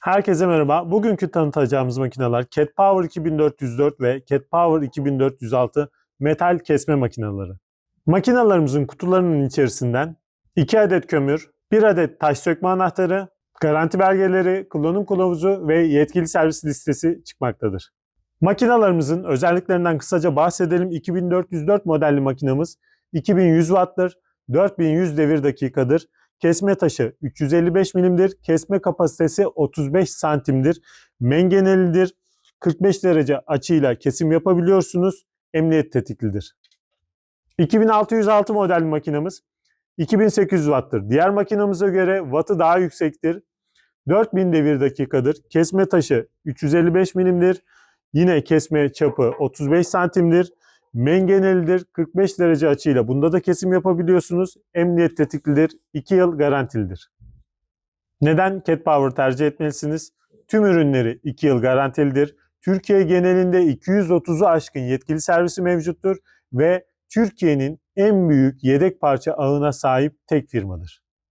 Herkese merhaba. Bugünkü tanıtacağımız makineler Cat Power 2404 ve Cat Power 2406 metal kesme makineleri. Makinalarımızın kutularının içerisinden 2 adet kömür, 1 adet taş sökme anahtarı, garanti belgeleri, kullanım kılavuzu ve yetkili servis listesi çıkmaktadır. Makinalarımızın özelliklerinden kısaca bahsedelim. 2404 modelli makinamız 2100 watt'tır, 4100 devir dakikadır. Kesme taşı 355 milimdir. Kesme kapasitesi 35 santimdir. Mengenelidir. 45 derece açıyla kesim yapabiliyorsunuz. Emniyet tetiklidir. 2606 model makinamız 2800 watt'tır. Diğer makinamıza göre wattı daha yüksektir. 4000 devir dakikadır. Kesme taşı 355 milimdir. Yine kesme çapı 35 santimdir. Mengenelidir. 45 derece açıyla bunda da kesim yapabiliyorsunuz. Emniyet tetiklidir. 2 yıl garantilidir. Neden Cat Power tercih etmelisiniz? Tüm ürünleri 2 yıl garantilidir. Türkiye genelinde 230'u aşkın yetkili servisi mevcuttur ve Türkiye'nin en büyük yedek parça ağına sahip tek firmadır.